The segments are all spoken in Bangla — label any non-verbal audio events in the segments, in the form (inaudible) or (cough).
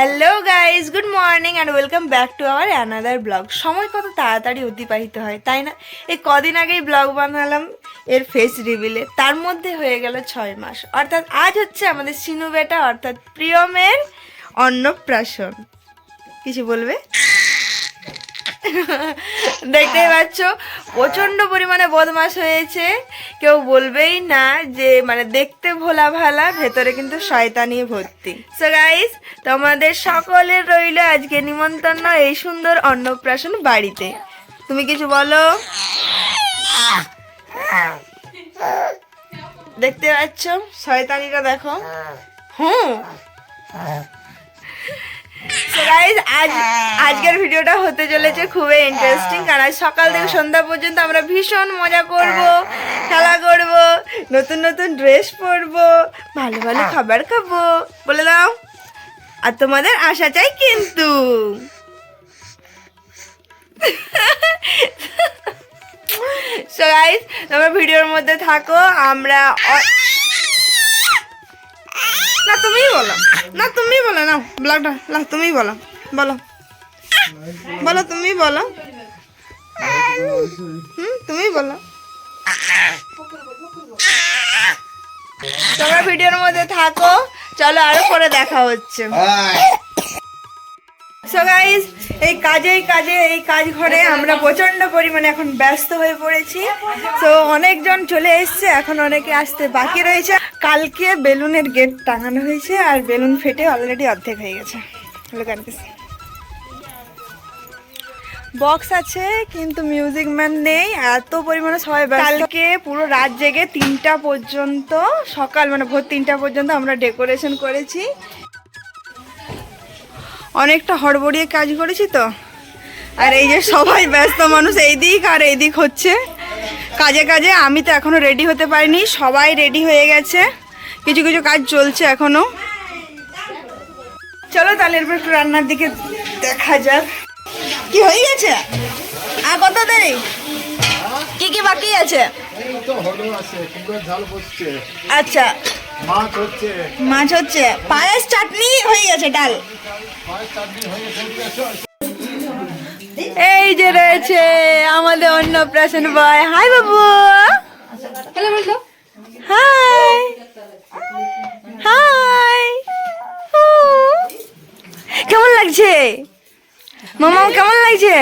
Hello guys good morning and welcome back to our another blog সময় কত তাড়াতাড়ি অতিবাহিত হয়, তাই না? এই কদিন আগেই ব্লগ বানালাম, এর ফেস রিভিলে তার মধ্যে হয়ে গেল ছয় মাস। অর্থাৎ আজ হচ্ছে আমাদের সিনু বেটা, অর্থাৎ প্রিয়মের অন্নপ্রাশন। কিছু বলবে? (laughs) দেখতেই পাচ্ছ? প্রচণ্ড পরিমাণে বদমাস হয়েছে। কেউ বলবেই না যে মানে দেখতে ভোলা ভালা ভেতরে কিন্তু শয়তানি ভর্তি। সো গাইস তোমাদের সকলের রইল আজকে নিমন্ত্রণ এই সুন্দর অন্নপ্রাশন বাড়িতে। তুমি কিছু বলো? দেখতে পাচ্ছ? শয়তানিটা দেখো। হুম। Guys, আজ আজকের ভিডিওটা হতে চলেছে খুবই ইন্টারেস্টিং কারণ আজ সকাল থেকে সন্ধ্যা পর্যন্ত আমরা ভীষণ মজা করব খেলা করব নতুন নতুন ড্রেস পরবো ভালো ভালো খাবার খাব বলে দাও। আর তোমাদের আশা চাই কিন্তু। সো গাইস তোমরা ভিডিওর মধ্যে থাকো আমরা না, তুমিই বলো। না তুমি বলো না ব্লগটা না তুমি বলো বলো। বলো তুমি বলো। হুম তুমি বলো। তোমরা ভিডিওর মধ্যে থাকো, চলো আরও পরে দেখা হচ্ছে। এই কাজেই কাজে, এই কাজ ঘরে আমরা প্রচণ্ড পরিমাণে এখন ব্যস্ত হয়ে পড়েছি। তো অনেকজন চলে এসছে, এখন অনেকে আসতে বাকি রয়েছে। কালকে বেলুনের গেট টাঙানো হয়েছে আর বেলুন ফেটে অলরেডি অর্ধেক হয়ে গেছে। বক্স আছে, কিন্তু মিউজিক ম্যান নেই, এত পরিমাণে সবাই। কালকে পুরো রাত জেগে তিনটা পর্যন্ত, সকাল মানে ভোর তিনটা পর্যন্ত আমরা ডেকোরেশন করেছি। অনেকটা হড়বড়িয়ে কাজ করেছি তো। আর এই যে সবাই ব্যস্ত মানুষ, এই দিক আর এই দিক হচ্ছে। কাজে কাজে আমি তো এখনও রেডি হতে পারিনি সবাই রেডি হয়ে গেছে। কিছু কিছু কাজ চলছে এখনও। চলো তাহলে এরপর একটু রান্নার দিকে দেখা যাক। কি হয়ে গেছে? আর কত দেরি? কি কি বাকি আছে? আচ্ছা। মাছ হচ্ছে। পায়েস চাটনি হয়ে গেছে ডাল। এই যে রয়েছে আমাদের অন্নপ্রাশন বয়। হাই বাবু। হ্যালো বলতো। হাই হাই কেমন লাগছে? মামা কেমন লাগছে?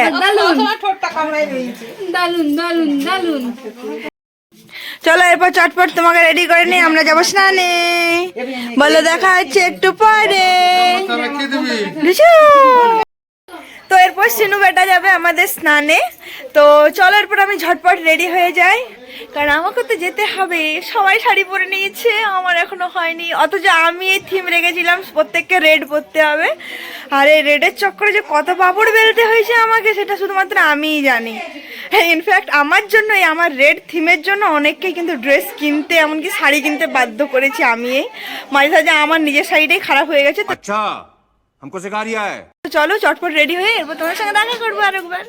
চলো এরপর চটপট তোমাকে রেডি করে নিই আমরা যাব স্নানে। বলো দেখা হচ্ছে একটু পরে। রেখে দিবি। লিচু। তো এরপর সিনু বেটা যাবে আমাদের স্নানে তো চলো এরপর আমি ঝটপট রেডি হয়ে যাই কারণ আমাকে তো যেতে হবে সবাই শাড়ি পরে নিয়েছে আমার এখনো হয়নি অথচ আমি এই থিম রেখেছিলাম প্রত্যেককে রেড পরতে হবে আর এই রেডের চক্করে যে কত পাপড় বেরোতে হয়েছে আমাকে সেটা শুধুমাত্র আমিই জানি হ্যাঁ ইনফ্যাক্ট আমার জন্য এই আমার রেড থিমের জন্য অনেককেই কিন্তু ড্রেস কিনতে এমনকি শাড়ি কিনতে বাধ্য করেছি আমি এই মাঝে সাঝে আমার নিজের শাড়িটাই খারাপ হয়ে গেছে তো अच्छा हमको सिखा रिया है চলো চটপট রেডি হয়ে এরপর তোমার সঙ্গে দেখা করব আরেকবার।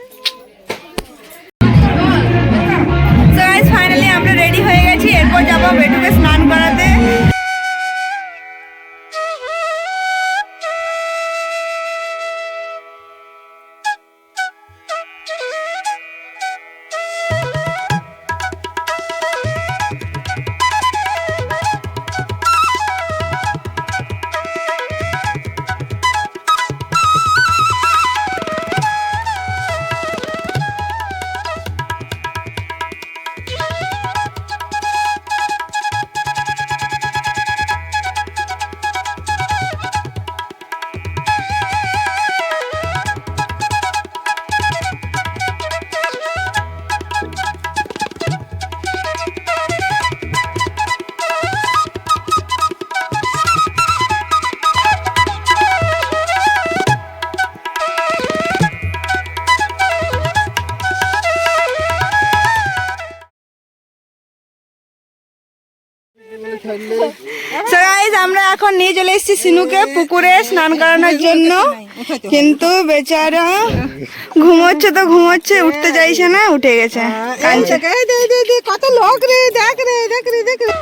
আমরা এখন নিয়ে চলে এসেছি সিনুকে পুকুরে স্নান করানোর জন্য। কিন্তু বেচারা ঘুমোচ্ছে তো ঘুমোচ্ছে উঠতে চাইছে না উঠে গেছে। কত লোক রে দেখ রে দেখ রে দেখ রে।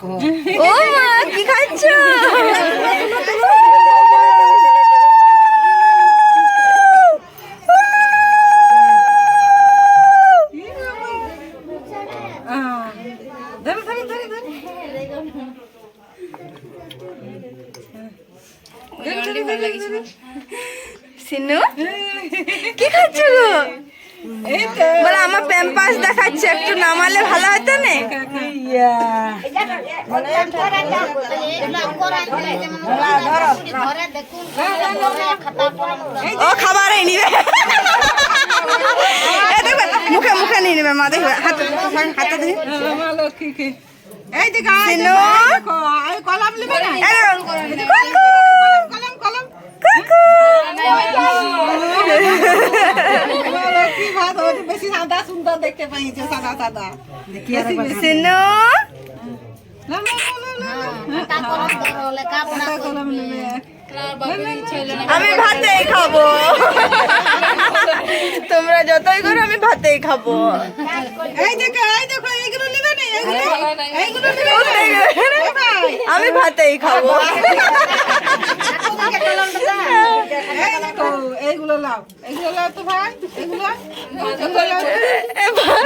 ও মা কি খাচ্ছ? সিনু কি খাচ্ছ গো? বলে আমার প্যাম্পাস দেখাচ্ছে একটু নামালে ভালো হতো না? ইয়া। ও খাবার নিবে মুখে মুখে নিয়ে নেবে মা দেখবে। হাতে হাতে এই এই কলম নেবে না? আমি ভাতেই খাব। তোমরা যতই করো আমি ভাতেই খাব। এই দেখো এই দেখো এইগুলো নেবে না এইগুলো এইগুলো নেবে না। ও ভাই আমি ভাতেই খাব এইগুলো লাও। এইগুলো লাও তো ভাই এইগুলো। ধরো এগুলো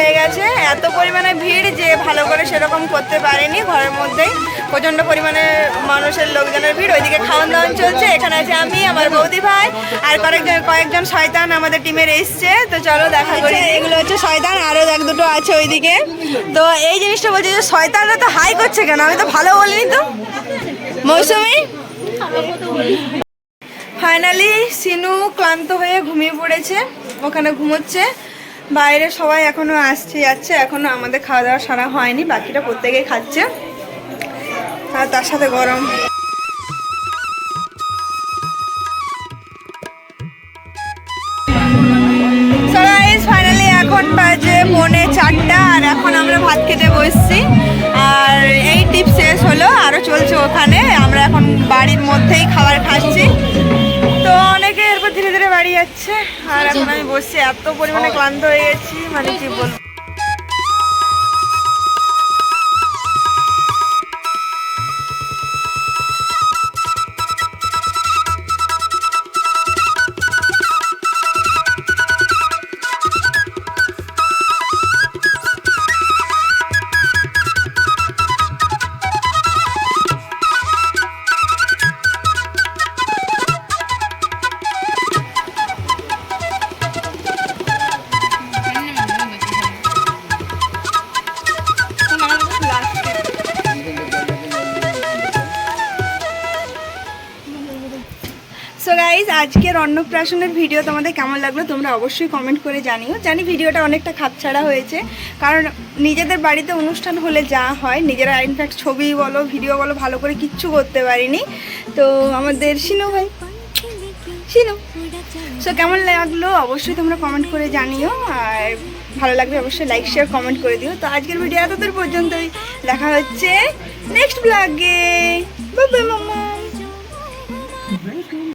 হয়ে গেছে। এত পরিমাণে ভিড় যে ভালো করে সেরকম করতে পারেনি ঘরের মধ্যেই। প্রচণ্ড পরিমাণে মানুষের লোকজনের ভিড়। ওইদিকে খাওয়ান দাওয়ান চলছে। এখানে আছে আমি আমার বৌদি ভাই আর কয়েকজন কয়েকজন শয়তান আমাদের টিমের এসছে। তো চলো দেখা করি। এগুলো হচ্ছে শয়তান আরও এক দুটো আছে ওইদিকে। তো এই জিনিসটা বলছে যে শয়তানরা তো হাই করছে কেন? আমি তো ভালো বলিনি তো। মৌসুমি? ফাইনালি সিনু ক্লান্ত হয়ে ঘুমিয়ে পড়েছে। ওখানে ঘুমোচ্ছে। বাইরে সবাই এখনও আসছে, যাচ্ছে, এখনও আমাদের খাওয়া দাওয়া সারা হয়নি, বাকিটা প্রত্যেকেই খাচ্ছে। আর তার সাথে গরম। ফাইনালি এখন বাজে পৌনে চারটা, আর এখন আমরা ভাত খেতে বসছি। আর এই টিপ শেষ হলো আরও চলছে ওখানে। আমরা এখন বাড়ির মধ্যেই খাবার খাচ্ছি। যাচ্ছে আর এখন আমি বসে এত পরিমাণে ক্লান্ত হয়ে গেছি মানে কি বলব? আজকের অন্নপ্রাশনের ভিডিও তোমাদের কেমন লাগল তোমরা অবশ্যই কমেন্ট করে জানিও। জানি ভিডিওটা অনেকটা খাপছাড়া হয়েছে, কারণ নিজেদের বাড়িতে অনুষ্ঠান হলে যা হয়, নিজেরা ইনফ্যাক্ট ছবি বলো ভিডিও বলো, ভালো করে কিচ্ছু করতে পারিনি। তো আমাদের শিনু ভাই, শিনু। সো কেমন লাগল অবশ্যই তোমরা কমেন্ট করে জানিও, আর ভালো লাগলে অবশ্যই লাইক শেয়ার কমেন্ট করে দিও। তো আজকের ভিডিও এতদূর পর্যন্তই, দেখা হচ্ছে নেক্সট ব্লগে